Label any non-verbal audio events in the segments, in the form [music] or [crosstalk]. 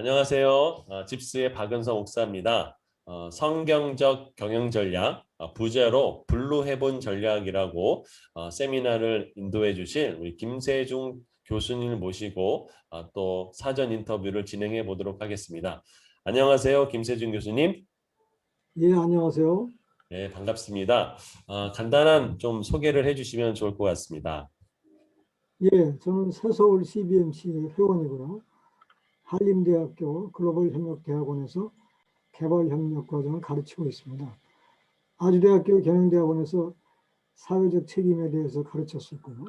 안녕하세요. 어, 집스의 박은성 목사입니다. 어, 성경적 경영 전략 어, 부제로 블루 해본 전략이라고 어, 세미나를 인도해 주실 우리 김세중 교수님을 모시고 어, 또 사전 인터뷰를 진행해 보도록 하겠습니다. 안녕하세요, 김세중 교수님. 예, 안녕하세요. 네, 반갑습니다. 어, 간단한 좀 소개를 해 주시면 좋을 것 같습니다. 예, 저는 새서울 CBMC 회원이고요. 한림대학교 글로벌협력대학원에서 개발협력 과정을 가르치고 있습니다. 아주대학교 경영대학원에서 사회적 책임에 대해서 가르쳤었고요.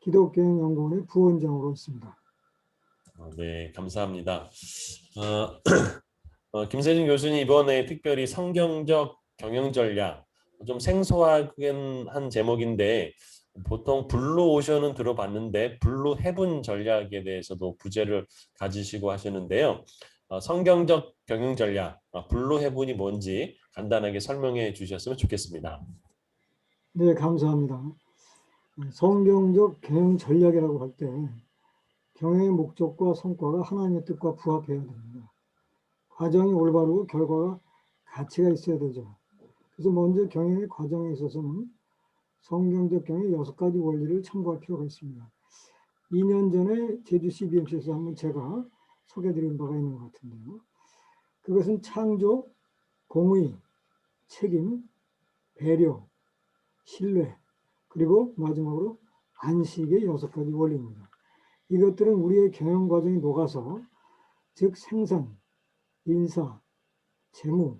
기독교연구원의 부원장으로 있습니다. 어, 네, 감사합니다. 어, [clears throat] 어, 김세준 교수님 이번에 특별히 성경적 경영 전략 좀 생소하긴 한 제목인데 보통 블루 오션은 들어봤는데 블루 헤븐 전략에 대해서도 부제를 가지시고 하시는데요. 어, 성경적 경영 전략 어, 블루 헤븐이 뭔지 간단하게 설명해 주셨으면 좋겠습니다. 네, 감사합니다. 성경적 경영 전략이라고 할 때 경영의 목적과 성과가 하나님의 뜻과 부합해야 됩니다. 과정이 올바르고 결과가 가치가 있어야 되죠. 그래서 먼저 경영의 과정에 있어서는 성경적 경영의 여섯 가지 원리를 참고할 필요가 있습니다. 2년 전에 제주 CBMC에서 한번 제가 소개드린 바가 있는 것 같은데요. 그것은 창조, 공의, 책임, 배려, 신뢰, 그리고 마지막으로 안식의 여섯 가지 원리입니다. 이것들은 우리의 경영 과정에 녹아서 즉 생산, 인사, 재무,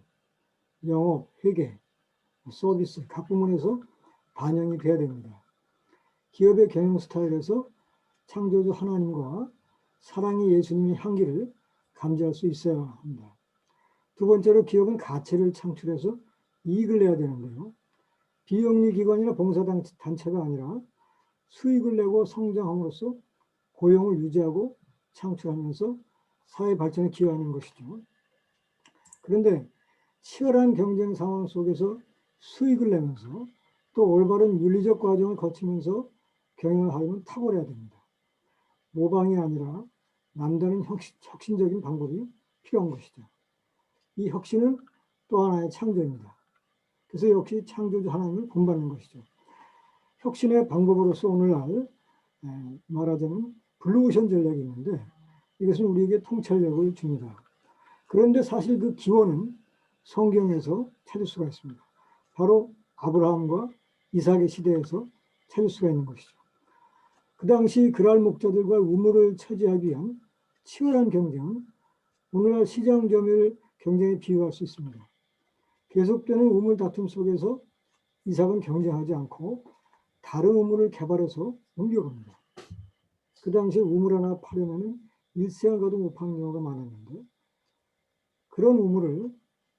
영업, 회계, 서비스 각 부문에서 반영이 돼야 됩니다. 기업의 경영 스타일에서 창조주 하나님과 사랑의 예수님의 향기를 감지할 수 있어야 합니다. 두 번째로 기업은 가치를 창출해서 이익을 내야 되는데요. 비영리 기관이나 봉사단체가 아니라 수익을 내고 성장함으로써 고용을 유지하고 창출하면서 사회 발전에 기여하는 것이죠. 그런데 치열한 경쟁 상황 속에서 수익을 내면서 또 올바른 윤리적 과정을 거치면서 경영을 하려면 탁월해야 됩니다. 모방이 아니라 남다른 혁신, 혁신 적인 방법이 필요한 것이죠. 이 혁신은 또 하나의 창조입니다. 그래서 역시 창조주 하나님을 본받는 것이죠. 혁신의 방법으로서 오늘날 에, 말하자면 블루오션 전략이 있는데 이것은 우리에게 통찰력을 줍니다. 그런데 사실 그 기원은 성경에서 찾을 수가 있습니다. 바로 아브라함과 이삭의 시대에서 찾을 수가 있는 것이죠. 그 당시 그랄 목자들과 우물을 차지하기 위한 치열한 경쟁은 오늘날 시장 점유율 경쟁에 비유할 수 있습니다. 계속되는 우물 다툼 속에서 이삭은 경쟁하지 않고 다른 우물을 개발해서 옮겨갑니다. 그 당시에 우물 하나 파려면 일생을 가도 못 파는 경우가 많았는데 그런 우물을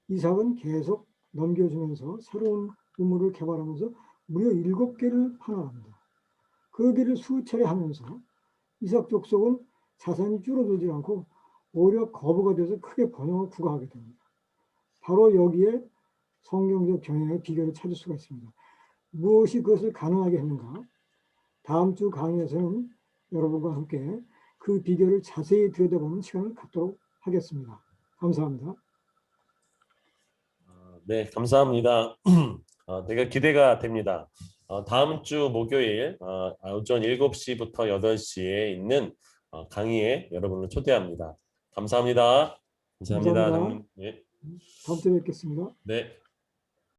이삭은 계속 넘겨주면서 새로운 우물을 개발하면서 무려 일곱 개를 파나갑니다. 그 길을 수차례 하면서 이삭 족속은 자산이 줄어들지 않고 오히려 거부가 돼서 크게 번영을 구가하게 됩니다. 바로 여기에 성경적 경영의 비결을 찾을 수가 있습니다. 무엇이 그것을 가능하게 했는가? 다음 주 강의에서는 여러분과 함께 그 비결을 자세히 들여다보는 시간을 갖도록 하겠습니다. 감사합니다. 어, 네, 감사합니다. [clears throat] 어, 되게 기대가 됩니다. 어, 다음 주 목요일 어, 오전 7시부터 8시에 있는 어, 강의에 여러분을 초대합니다. 감사합니다. 감사합니다. 감사합니다. 장님. 네. 다음 주에 뵙겠습니다. 네.